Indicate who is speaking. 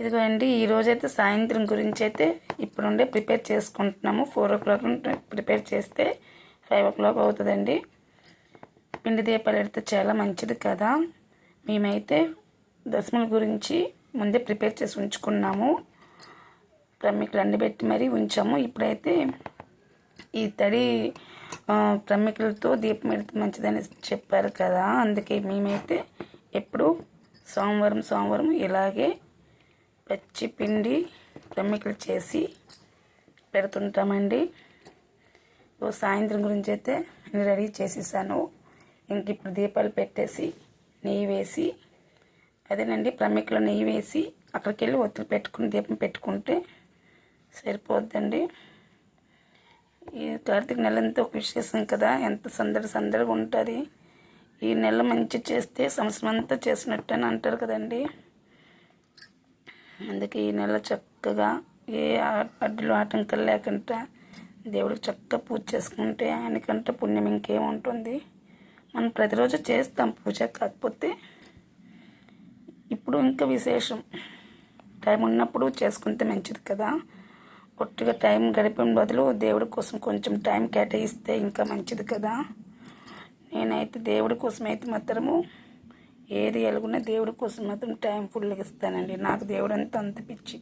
Speaker 1: ఇదిగో అండి ఈరోజైతే సాయంత్రం గురించి అయితే ఇప్పుడుండే ప్రిపేర్ చేసుకుంటున్నాము. ఫోర్ ఓ క్లాక్ ప్రిపేర్ చేస్తే ఫైవ్ ఓ క్లాక్ అవుతుందండి. పిండి దీపాలు పెడితే చాలా మంచిది కదా. మేమైతే దశముల గురించి ముందే ప్రిపేర్ చేసి ఉంచుకున్నాము. ప్రమికులు పెట్టి మరీ ఉంచాము. ఇప్పుడైతే ఈ తడి ఆ, ప్రమికులతో దీపం పెడితే మంచిదని చెప్పారు కదా. అందుకే మేమైతే ఎప్పుడు సోమవారం సోమవారం ఇలాగే పచ్చి పిండి ప్రమికులు చేసి పెడుతుంటామండి. ఓ సాయంత్రం గురించి అయితే నేను రెడీ చేసేసాను. ఇంక ఇప్పుడు దీపాలు పెట్టేసి నెయ్యి వేసి అదేనండి ప్రమికలో నెయ్యి వేసి అక్కడికి వెళ్ళి ఒత్తులు పెట్టుకుని దీపం పెట్టుకుంటే సరిపోద్దండి. ఈ కార్తీక నెల అంతా ఒక విశేషం కదా ఎంత సందడి సందడిగా ఉంటుంది. ఈ నెల మంచి చేస్తే సంవత్సరం అంతా చేసినట్టు అని అంటారు కదండి. అందుకే ఈ నెల చక్కగా ఏ అడ్డులు ఆటంకాలు లేకుండా దేవుడికి చక్కగా పూజ చేసుకుంటే ఆయనకంటే పుణ్యం ఇంకేముంటుంది మనం ప్రతిరోజు చేస్తాం పూజ కాకపోతే ఇప్పుడు ఇంకా విశేషం. టైం ఉన్నప్పుడు చేసుకుంటే మంచిది కదా. ఒట్టిగా టైం గడిపిన బదులు దేవుడి కోసం కొంచెం టైం కేటాయిస్తే ఇంకా మంచిది కదా. నేనైతే దేవుడి కోసం అయితే మాత్రము ఏది ఎలుగున్నా దేవుడి కోసం మాత్రం టైం ఫుల్గా ఇస్తానండి. నాకు దేవుడు అంత అంత పిచ్చి.